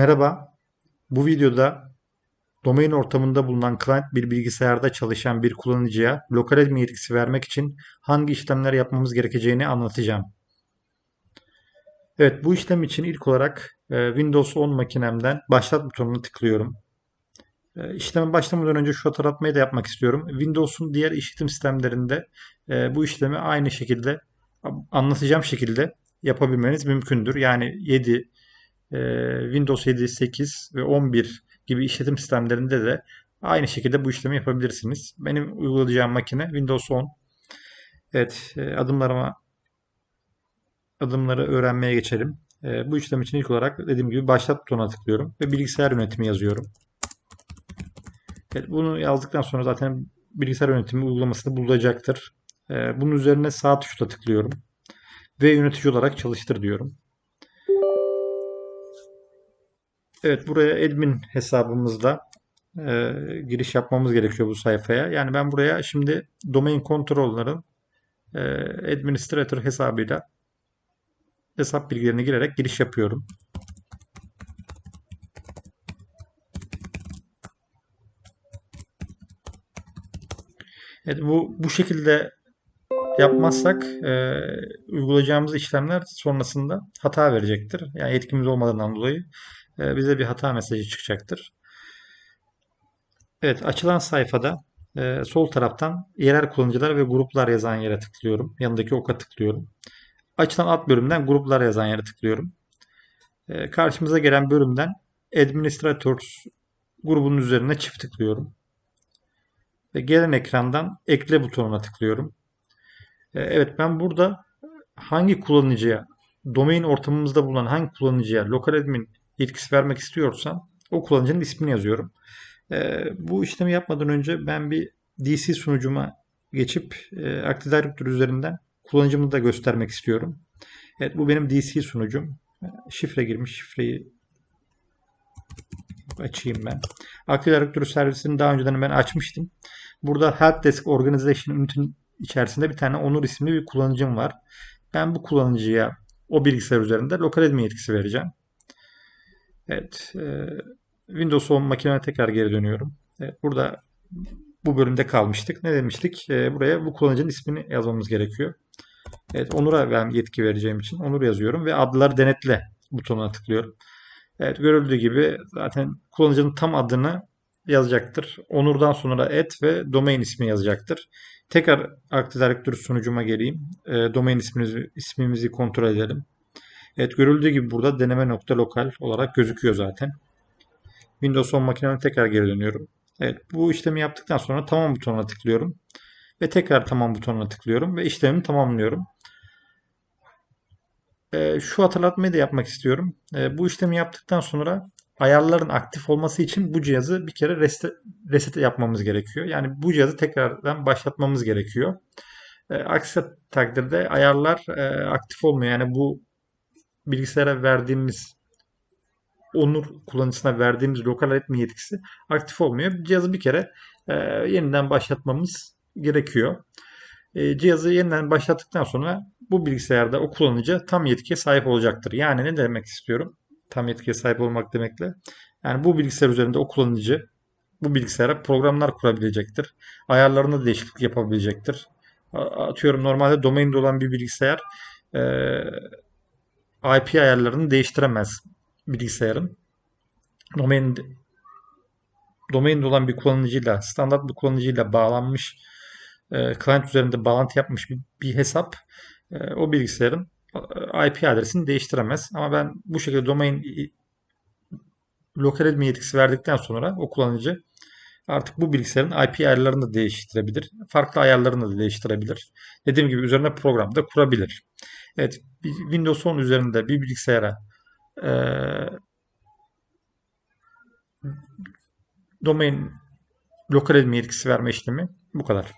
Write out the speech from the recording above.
Merhaba, bu videoda domain ortamında bulunan client bir bilgisayarda çalışan bir kullanıcıya lokal admin yetkisi vermek için hangi işlemler yapmamız gerekeceğini anlatacağım. Evet, bu işlem için ilk olarak e, Windows 10 makinemden başlat butonuna tıklıyorum. E, İşleme başlamadan önce şu hatırlatmayı da yapmak istiyorum. Windows'un diğer işletim sistemlerinde e, bu işlemi aynı şekilde anlatacağım şekilde yapabilmeniz mümkündür. Yani 7, e, Windows 7, 8 ve 11 gibi işletim sistemlerinde de aynı şekilde bu işlemi yapabilirsiniz. Benim uygulayacağım makine Windows 10. Evet, e, adımlarıma adımları öğrenmeye geçelim. E, bu işlem için ilk olarak dediğim gibi başlat butonuna tıklıyorum ve bilgisayar yönetimi yazıyorum. Evet, bunu yazdıktan sonra zaten bilgisayar yönetimi uygulaması da bulacaktır. E, bunun üzerine sağ tuşla tıklıyorum ve yönetici olarak çalıştır diyorum. Evet buraya admin hesabımızda e, giriş yapmamız gerekiyor bu sayfaya. Yani ben buraya şimdi domain controller'ın e, administrator hesabıyla hesap bilgilerini girerek giriş yapıyorum. Evet, bu bu şekilde yapmazsak e, uygulayacağımız işlemler sonrasında hata verecektir. Yani yetkimiz olmadığından dolayı bize bir hata mesajı çıkacaktır. Evet, açılan sayfada e, sol taraftan yerel kullanıcılar ve gruplar yazan yere tıklıyorum. Yanındaki oka tıklıyorum. Açılan alt bölümden gruplar yazan yere tıklıyorum. E, karşımıza gelen bölümden Administrators grubunun üzerine çift tıklıyorum. Ve gelen ekrandan ekle butonuna tıklıyorum. E, evet ben burada hangi kullanıcıya, domain ortamımızda bulunan hangi kullanıcıya lokal admin yetkisi vermek istiyorsam o kullanıcının ismini yazıyorum. E, bu işlemi yapmadan önce ben bir DC sunucuma geçip e, Active Directory üzerinden kullanıcımı da göstermek istiyorum. Evet bu benim DC sunucum. Şifre girmiş. Şifreyi açayım ben. Active Directory servisini daha önceden ben açmıştım. Burada Helpdesk Organization Unity'nin içerisinde bir tane Onur isimli bir kullanıcım var. Ben bu kullanıcıya o bilgisayar üzerinde lokal admin yetkisi vereceğim. Evet. E, Windows 10 makineme tekrar geri dönüyorum. Evet, burada bu bölümde kalmıştık. Ne demiştik? E, buraya bu kullanıcının ismini yazmamız gerekiyor. Evet, Onur'a ben yetki vereceğim için Onur yazıyorum ve adları denetle butonuna tıklıyorum. Evet, görüldüğü gibi zaten kullanıcının tam adını yazacaktır. Onur'dan sonra et ve domain ismi yazacaktır. Tekrar Active Directory sunucuma geleyim. E, domain ismimizi, ismimizi kontrol edelim. Evet görüldüğü gibi burada deneme nokta lokal olarak gözüküyor zaten. Windows 10 makineme tekrar geri dönüyorum. Evet bu işlemi yaptıktan sonra tamam butonuna tıklıyorum. Ve tekrar tamam butonuna tıklıyorum ve işlemimi tamamlıyorum. E, şu hatırlatmayı da yapmak istiyorum. E, bu işlemi yaptıktan sonra ayarların aktif olması için bu cihazı bir kere reset, reset yapmamız gerekiyor. Yani bu cihazı tekrardan başlatmamız gerekiyor. E, aksi takdirde ayarlar e, aktif olmuyor. Yani bu bilgisayara verdiğimiz Onur kullanıcısına verdiğimiz lokal etme yetkisi aktif olmuyor. Cihazı bir kere e, yeniden başlatmamız gerekiyor. E, cihazı yeniden başlattıktan sonra bu bilgisayarda o kullanıcı tam yetkiye sahip olacaktır. Yani ne demek istiyorum? Tam yetkiye sahip olmak demekle. Yani bu bilgisayar üzerinde o kullanıcı bu bilgisayara programlar kurabilecektir. Ayarlarında değişiklik yapabilecektir. Atıyorum normalde domainde olan bir bilgisayar e, IP ayarlarını değiştiremez bilgisayarın. Domain domainde olan bir kullanıcıyla, standart bir kullanıcıyla bağlanmış e, client üzerinde bağlantı yapmış bir, bir hesap e, o bilgisayarın e, IP adresini değiştiremez. Ama ben bu şekilde domain lokal admin yetkisi verdikten sonra o kullanıcı artık bu bilgisayarın IP ayarlarını da değiştirebilir. Farklı ayarlarını da değiştirebilir. Dediğim gibi üzerine program da kurabilir. Evet, Windows 10 üzerinde bir bilgisayara e, domain lokal admin yetkisi verme işlemi bu kadar.